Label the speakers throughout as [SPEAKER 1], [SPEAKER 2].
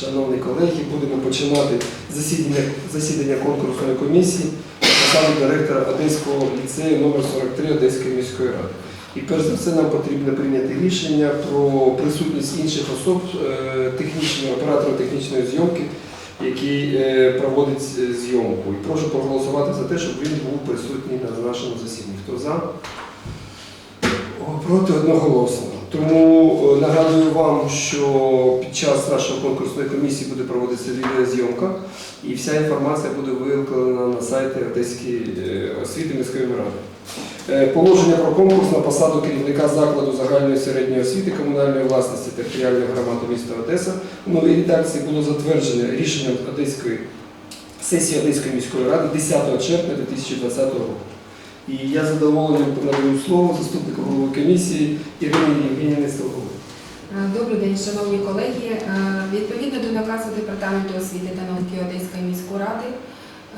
[SPEAKER 1] Шановні колеги, будемо починати засідання, засідання конкурсної комісії посаду директора Одеського ліцею номер 43 Одеської міської ради. І перш за все нам потрібно прийняти рішення про присутність інших особ технічного оператора технічної зйомки, який е, проводить зйомку. І прошу проголосувати за те, щоб він був присутній на нашому засіданні. Хто за? Проти одноголосно. Тому е, нагадую вам, що під час нашої конкурсної комісії буде проводитися відеозйомка, і вся інформація буде викладена на сайті Одеської е, освіти міської ради. Е, Положення про конкурс на посаду керівника закладу загальної середньої освіти комунальної власності територіальної громади міста Одеса в новій редакції було затверджене рішенням Одеської сесії Одеської міської ради 10 червня 2020 року. І я задоволений надаю слово заступнику голови комісії Ірині Євгенівні Столговій.
[SPEAKER 2] Е, Добрий день, шановні колеги. Е, Відповідно до наказу Департаменту освіти та науки Одеської міської ради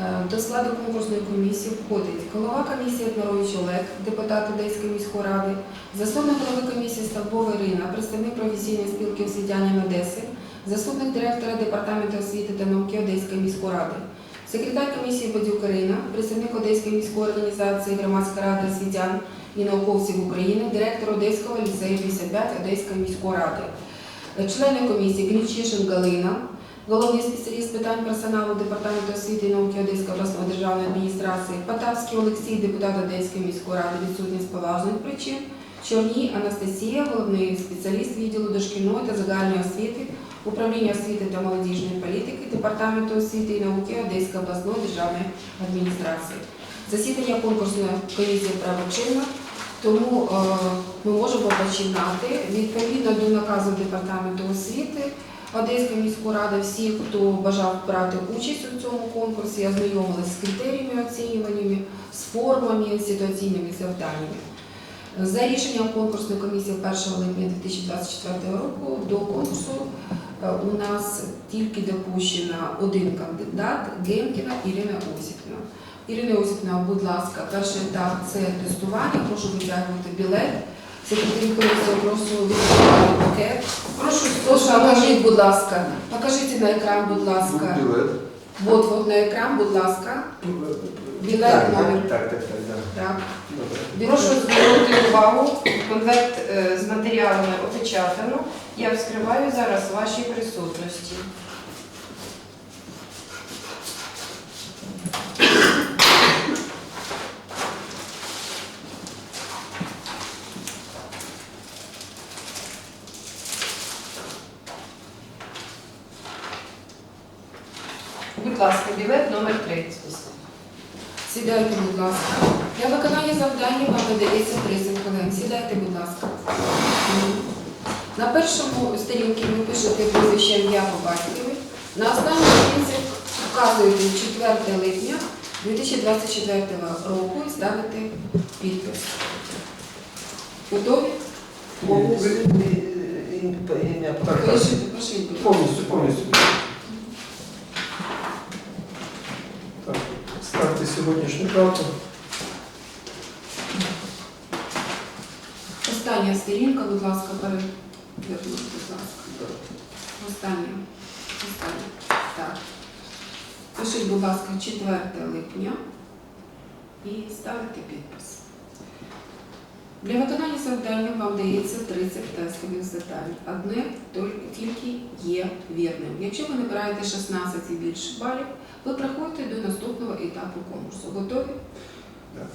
[SPEAKER 2] е, до складу конкурсної комісії входить голова комісії Дмирович Олег, депутат Одеської міської ради, заступник голови комісії Столбова Ірина, представник професійної спілки освітянин Одеси, заступник директора Департаменту освіти та науки Одеської міської ради, секретар комісії Бодюк Ірина, представник Одеської міської організації Громадська рада освітян і науковців України, директор Одеського ліцею 55 Одеської міської ради, члени комісії Глічишин Галина, головний спеціаліст питань персоналу Департаменту освіти і науки Одеської обласної державної адміністрації, Потапський Олексій, депутат Одеської міської ради, відсутній з поважних причин, Чорній Анастасія, головний спеціаліст відділу дошкільної та загальної освіти, управління освіти та молодіжної політики, Департаменту освіти і науки Одеської обласної державної адміністрації. Засідання конкурсної комісії правочинно, тому е, ми можемо починати. Відповідно до наказу Департаменту освіти Одеської міської ради, всі, хто бажав брати участь у цьому конкурсі, ознайомилися з критеріями оцінюваннями, з формами, ситуаційними завданнями. За рішенням конкурсної комісії 1 липня 2024 року до конкурсу е, у нас тільки допущено один кандидат Гемкіна Ірина Осіпівна. Ірина Осіпівна, будь ласка, перший етап це тестування. Прошу витягнути білет. Секретарі комісії, прошу пакет. Прошу, прошу, покажіть, будь ласка. Покажіть на екран, будь ласка.
[SPEAKER 1] Білет.
[SPEAKER 2] Вот, вот на екран, будь ласка. Білет
[SPEAKER 1] Так,
[SPEAKER 2] номер.
[SPEAKER 1] так, так, так, так.
[SPEAKER 2] Так.
[SPEAKER 3] Прошу звернути увагу, конверт е, з матеріалами опечатано. Я вскриваю зараз ваші вашій присутності. Будь ласка, білет номер 30.
[SPEAKER 2] Сідайте, будь ласка. Для виконання завдання вам видається 30 хвилин. Сідайте, будь ласка. На першому сторінці ви пишете прізвище ім'я по батькові. На останній сторінці вказуєте 4 липня 2024 року і ставите підпис. Готові?
[SPEAKER 1] Повністю, повністю. Так, ставте сьогоднішню правку.
[SPEAKER 2] Остання сторінка, будь ласка, перевернути, будь ласка. Остання. Остання. Так. Пишіть, будь ласка, 4 липня і ставите підпис. Для виконання завдання вам дається 30 тестових завдань. Одне тільки- є вірним. Якщо ви набираєте 16 і більше балів, ви приходите до наступного етапу конкурсу. Готові?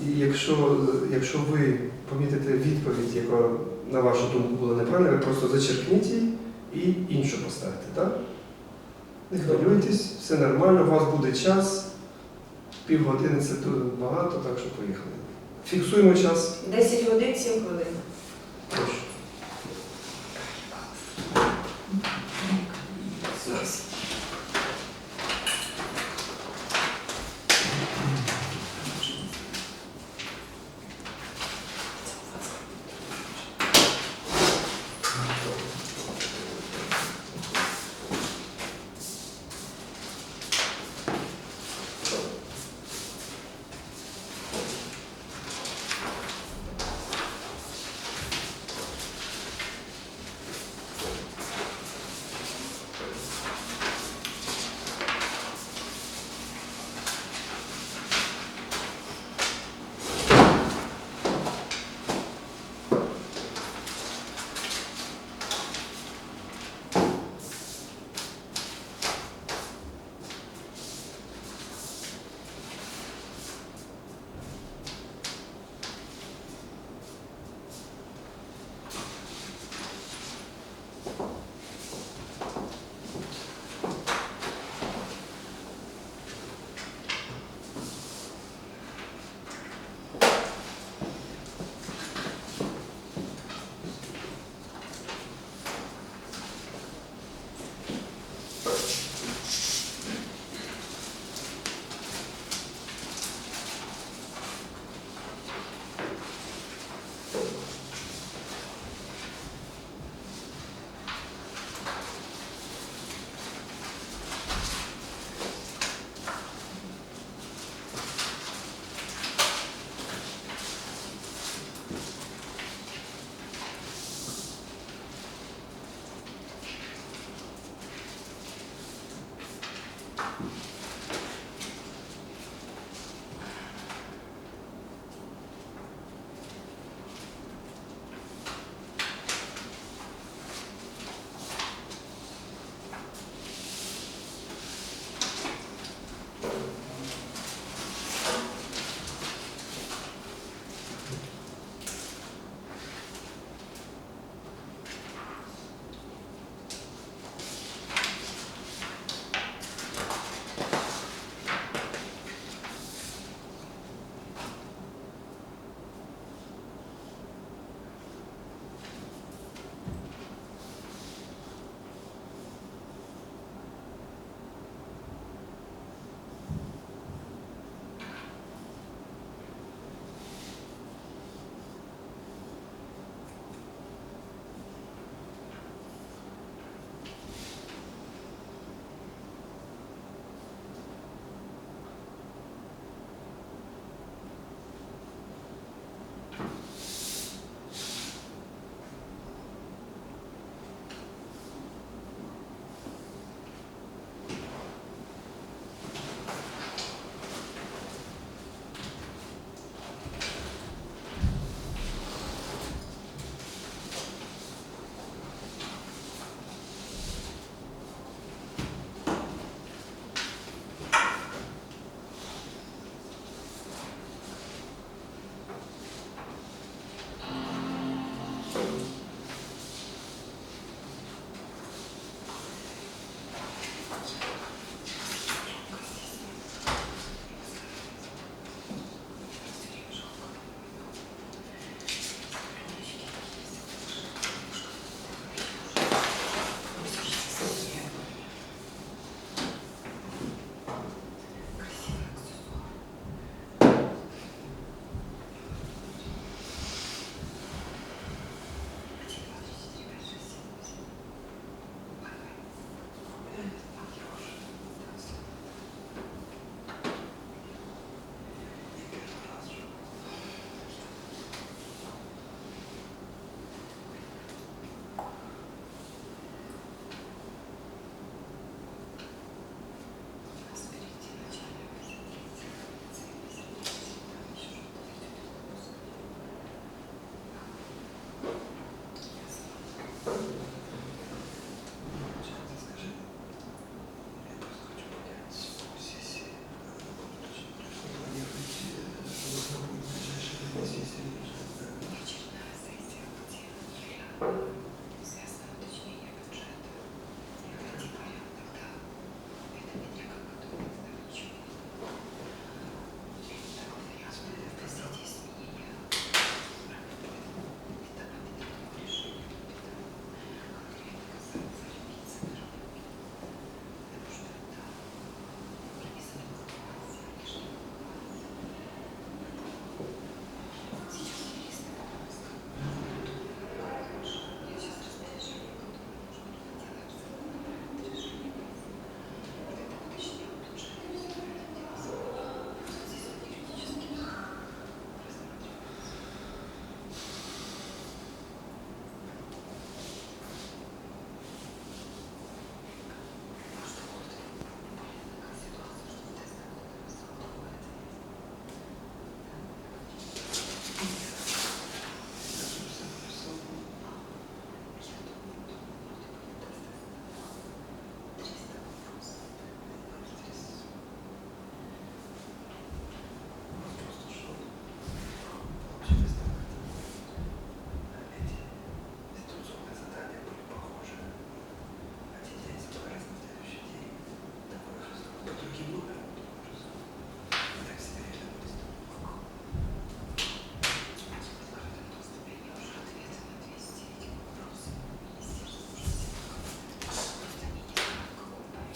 [SPEAKER 1] І якщо, якщо ви помітите відповідь, яка, на вашу думку, була неправильна, ви просто зачеркніть її і іншу поставте, так? Не хвилюйтесь, все нормально, у вас буде час. Півгодини це дуже багато, так що поїхали. Фіксуємо час.
[SPEAKER 3] 10 годин 7 хвилин.
[SPEAKER 1] Прошу.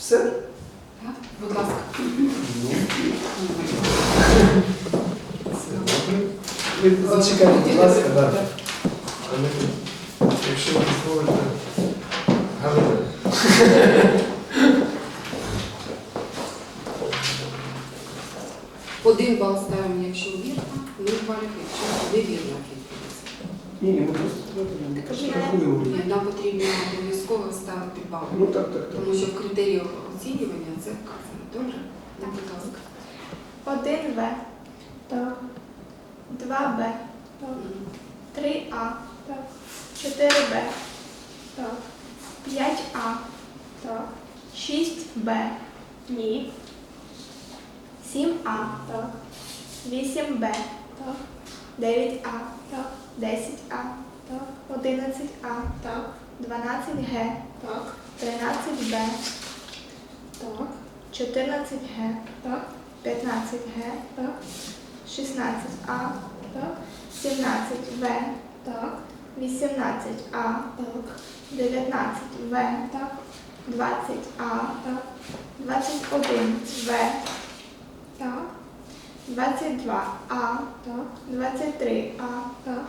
[SPEAKER 1] Все?
[SPEAKER 2] Так? Будь ласка.
[SPEAKER 1] Ну. Ви зачекайте, будь ласка, да. А ми, якщо ви дозволите, Галина.
[SPEAKER 2] Один бал ставимо, якщо вірно, нуль балів, якщо відповідь.
[SPEAKER 1] Ні, ні, ми просто рахуємо.
[SPEAKER 2] Ні, Нам потрібно обов'язково ставити бал.
[SPEAKER 1] Ну так, так, так.
[SPEAKER 2] Тому що в критеріях оцінювання це вказано. Добре? Ну, будь ласка.
[SPEAKER 4] 1В. Так. 2Б. Так. 3А. Так. 4Б. Так. 5А. Так. 6Б. Ні. 7А. Так. 8Б. Так. 9А. Так. 10А. Так. 11А. Так. 12Г. Так. 13Б. Так. 14Г. Так. 15Г, так, 16А, так, 17В, так, 18А, так, 19В, так, 20А, так, 21В, так, 22А, так, 23А, так,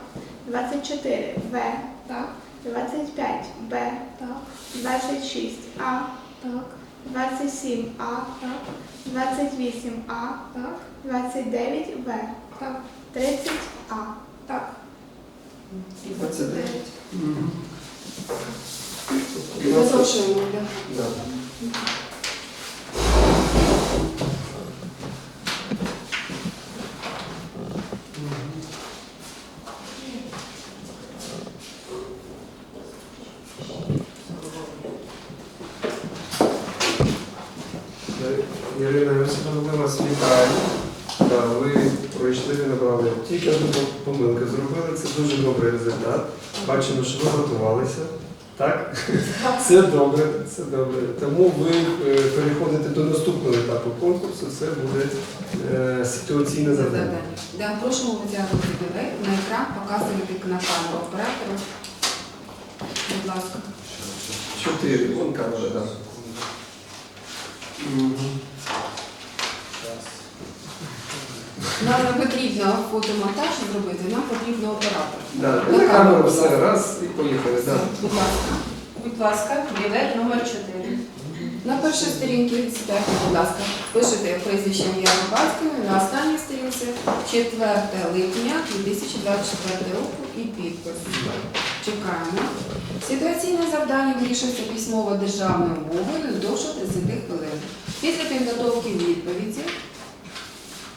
[SPEAKER 4] 24В, так, 25Б, так, 26А, так, 27А, так, 28А, так, 29Б, так, 30А, так.
[SPEAKER 1] 29. Мгм.
[SPEAKER 2] І Запрошуємо. да.
[SPEAKER 1] Да. Ірина Йосифовна, ми вас вітаємо. Да, ви пройшли, ви набрали тільки одну помилку зробили. Це дуже добрий результат. Бачимо, що ви готувалися. Так? Це добре, це добре. Тому ви е, переходите до наступного етапу конкурсу. Це буде е, ситуаційне завдання.
[SPEAKER 2] Да, просимо витягувати дверей на екран, показувати на камеру оператора. Будь ласка.
[SPEAKER 1] Чотири, вон камера, так. Мгм.
[SPEAKER 2] Нам не потрібно фотомонтаж зробити, нам потрібно оператор.
[SPEAKER 1] Да,
[SPEAKER 2] на
[SPEAKER 1] камеру все, раз і поїхали. Да.
[SPEAKER 2] Будь ласка.
[SPEAKER 3] Будь ласка, білет номер 4.
[SPEAKER 2] На першій сторінці сідайте, будь ласка, пишете прізвище ім'я батькові, на останній сторінці 4 липня 2024 року і підпис. Чекаємо. Ситуаційне завдання вирішується письмово державною мовою не довше 30 хвилин. Після підготовки відповіді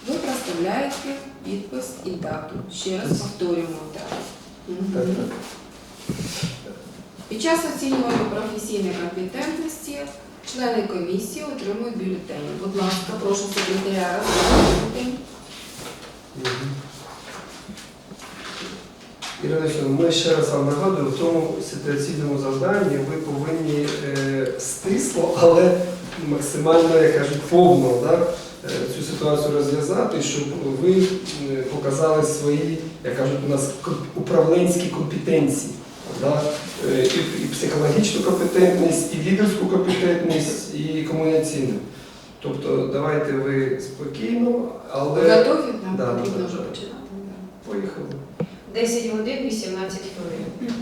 [SPEAKER 2] ви проставляєте підпис і дату. Ще раз повторюємо так. Під час оцінювання професійної компетентності члени комісії отримують бюлетені. Будь ласка, прошу секретаря розглянути
[SPEAKER 1] Ірина Іванівна, ми ще раз вам нагадуємо, в тому ситуаційному завданні ви повинні е, стисло, але максимально, як кажуть, повно да, цю ситуацію розв'язати, щоб ви е, показали свої, як кажуть, у нас управленські компетенції. Да? Е, І, і психологічну компетентність, і лідерську компетентність, і комунікаційну. Тобто давайте ви спокійно, але
[SPEAKER 2] готові? Нам
[SPEAKER 1] Да,
[SPEAKER 2] потрібно
[SPEAKER 1] да,
[SPEAKER 2] вже
[SPEAKER 1] да.
[SPEAKER 2] починати.
[SPEAKER 1] поїхали.
[SPEAKER 3] 10 годин 18 хвилин.